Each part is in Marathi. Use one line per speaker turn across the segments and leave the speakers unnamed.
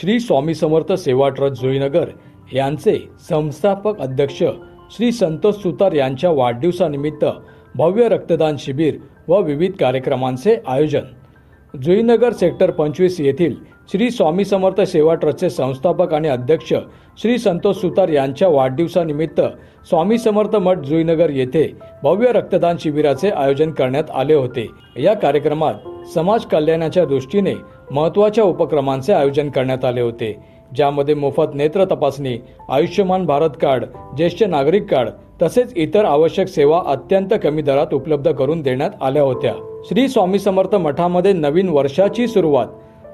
श्री स्वामी समर्थ सेवा ट्रस्ट जुईनगर यांचे संस्थापक अध्यक्ष श्री संतोष सुतार यांच्या वाढदिवसानिमित्त भव्य रक्तदान शिबिर व विविध कार्यक्रमांचे आयोजन. जुईनगर सेक्टर पंचवीस येथील श्री स्वामी समर्थ सेवा ट्रस्टचे संस्थापक आणि अध्यक्ष श्री संतोष सुतार यांच्या वाढदिवसानिमित्त स्वामी समर्थ मठ जुईनगर येथे भव्य रक्तदान शिबिराचे आयोजन करण्यात आले होते. या कार्यक्रमात समाज कल्याणाच्या दृष्टीने महत्त्वाच्या उपक्रमांचे आयोजन करण्यात आले होते. ज्यामध्ये मोफत नेत्र तपासणी आयुष्यमान भारत कार्ड ज्येष्ठ नागरिक कार्ड तसेच इतर आवश्यक सेवा अत्यंत कमी दरात उपलब्ध करून देण्यात आल्या होत्या. श्री स्वामी समर्थ मठामध्ये नवीन वर्षाची सुरुवात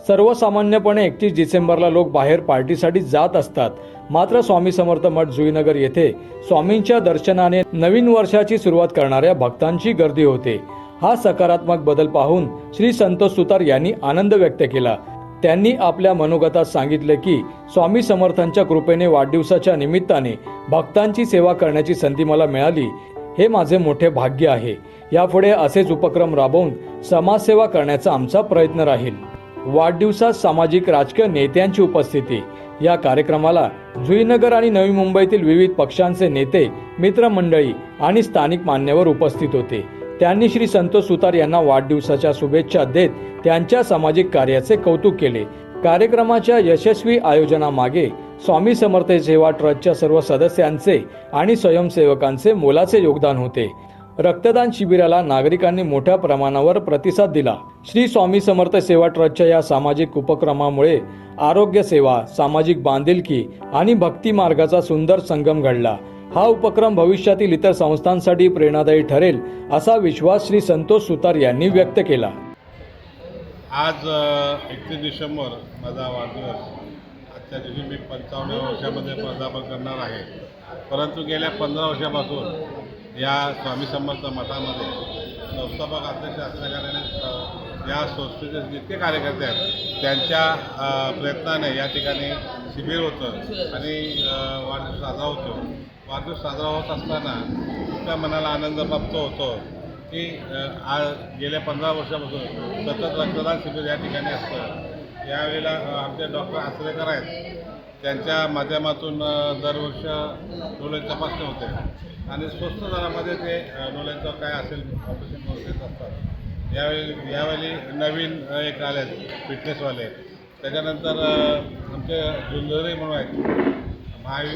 सर्वसामान्यपणे एकतीस डिसेंबरला लोक बाहेर पार्टीसाठी जात असतात. मात्र स्वामी समर्थ मठ जुईनगर येथे स्वामींच्या दर्शनाने नवीन वर्षाची सुरुवात करणाऱ्या भक्तांची गर्दी होते. हा सकारात्मक बदल पाहून श्री संतोष सुतार यांनी आनंद व्यक्त केला. त्यांनी आपल्या मनोगतात सांगितले की स्वामी समर्थांच्या कृपेने वाढदिवसाच्या निमित्ताने भक्तांची सेवा करण्याची संधी मला मिळाली. हे माझे मोठे भाग्य आहे. यापुढे असेच उपक्रम राबवून समाजसेवा करण्याचा आमचा प्रयत्न राहील. वाढदिवसात सामाजिक राजकीय नेत्यांची उपस्थिती. या कार्यक्रमाला जुईनगर आणि नवी मुंबईतील विविध पक्षांचे नेते मित्रमंडळी आणि स्थानिक मान्यवर उपस्थित होते. त्यांनी श्री संतोष सुतार यांना वाढदिवसाच्या शुभेच्छा देत त्यांच्या सामाजिक कार्याचे कौतुक केले. कार्यक्रमाच्या यशस्वी आयोजनामागे स्वामी समर्थ सेवा ट्रस्टच्या सर्व सदस्यांचे आणि स्वयंसेवकांचे मोलाचे योगदान होते. रक्तदान शिबिराला नागरिकांनी मोठ्या प्रमाणावर प्रतिसाद दिला. श्री स्वामी समर्थ सेवा ट्रस्टच्या या सामाजिक उपक्रमामुळे आरोग्य सेवा सामाजिक बांधिलकी आणि भक्ती मार्गाचा सुंदर संगम घडला. हा उपक्रम भविष्यातील इतर संस्थांसाठी प्रेरणादायी ठरेल असा विश्वास श्री संतोष सुतार यांनी व्यक्त केला.
आज एकतीस डिसेंबर माझा वाढदिवस. आजच्या दिवशी मी पंचावन्न वर्षामध्ये पदार्पण करणार आहे. परंतु गेल्या पंधरा वर्षापासून या स्वामी समर्थ मठामध्ये संस्थापक अध्यक्ष असल्याकारणाने या संस्थेचे जितके कार्यकर्ते आहेत त्यांच्या प्रयत्नाने या ठिकाणी शिबिर होतं आणि वाढदिवस साजरा होतो. वाढदिवस साजरा होत असताना इतका मनाला आनंद प्राप्त होतो की आज गेल्या पंधरा वर्षापासून सतत रक्तदान शिबिर या ठिकाणी असतं. यावेळेला आमचे डॉक्टर आचरेकर आहेत. त्यांच्या माध्यमातून दरवर्ष डोळ्यांची तपासणी होते. आणि स्वस्त दरामध्ये ते डोळ्यांचं काय असेल ऑपरेशन वगैरे असतात. यावेळी यावेळी नवीन एक आले फिटनेसवाले. त्याच्यानंतर आमचे जुंजरे म्हणून आहेत महावी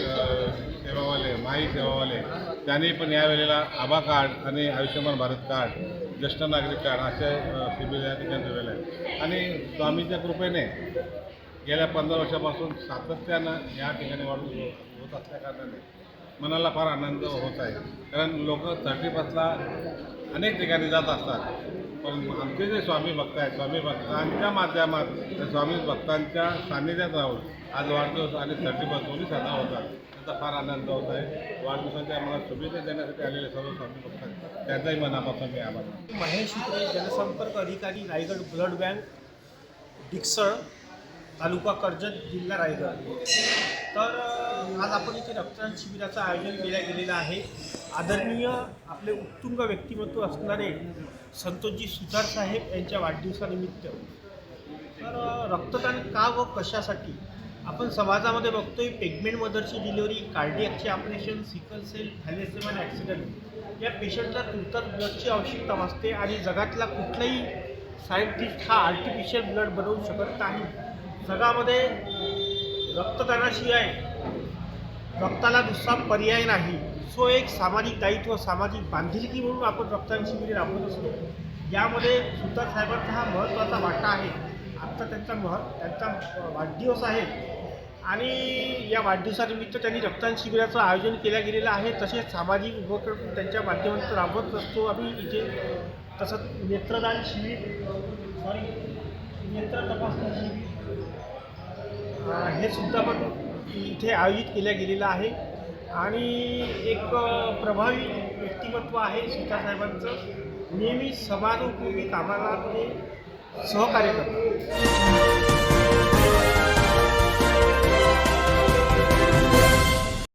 सेवावाले माई सेवावाले त्यांनी पण यावेळेला आभा कार्ड आणि आयुष्यमान भारत कार्ड ज्येष्ठ नागरिक कार्ड असे शिबिर या ठिकाणी ठेवलेले आहे आणि स्वामींच्या कृपेने गेल्या पंधरा वर्षापासून सातत्यानं या ठिकाणी वाढ होत असल्याकारणाने मनाला फार आनंद होत आहे. कारण लोक थर्टी फर्स्टला अनेक ठिकाणी जात असतात. पण आमचे जे स्वामी भक्त आहेत स्वामी भक्तांच्या माध्यमात त्या स्वामी भक्तांच्या सान्निध्यात राहून आज वाढदिवस आणि थर्टी फर्स्ट दोन्ही साजरा होतात. त्याचा फार आनंद होत आहे. वाढदिवसाच्या आम्हाला शुभेच्छा देण्यासाठी आलेले सर्व स्वामी भक्त आहेत. त्यांचाही मनापासून मी आभार
महेश जनसंपर्क अधिकारी रायगड ब्लड बँक डिक्सळ तालुका कर्जत जिल्हा रायगड. तर आज आपण इथे रक्तदान शिबिराचं आयोजन केलं गेलेलं आहे. आदरणीय आपले उत्तुंग व्यक्तिमत्व असणारे संतोषजी सुतार साहेब यांच्या वाढदिवसानिमित्त. तर रक्तदान का व कशासाठी? आपण समाजामध्ये बघतोय पेगमेंट मदरची delivery कार्डियकचे operation sickle cell thalassaemia accident या पेशंटला तुर्तात ब्लडची आवश्यकता भासते आणि जगातला कुठलाही सायंटिस्ट हा आर्टिफिशियल ब्लड बनवू शकत नाही. जगामध्ये रक्तदानाशिवाय रक्ताला दुसरा पर्याय नाही. सो एक सामाजिक दायित्व सामाजिक बांधिलकी म्हणून आपण रक्तदान शिबिर राबवत असतो. यामध्ये सुतार साहेबांचा हा महत्त्वाचा वाटा आहे. आत्ता त्यांचा मह त्यांचा वाढदिवस आहे. आणि या वाढदिवसानिमित्त त्यांनी रक्तदान शिबिराचं आयोजन केलं गेलेलं आहे. तसेच सामाजिक उपक्रम त्यांच्या माध्यमातून राबवत असतो. आम्ही इथे तसंच नेत्रदान शिबिर सॉरी नेत्र तपासणी शिबिर हे सुद्धा पण इथे आयोजित केल्या गेलेलं आहे. आणि एक प्रभावी व्यक्तिमत्व आहे सीतासाहेबांचं नेहमी समाजोपयोगी कामाला ते सहकार्य करतात.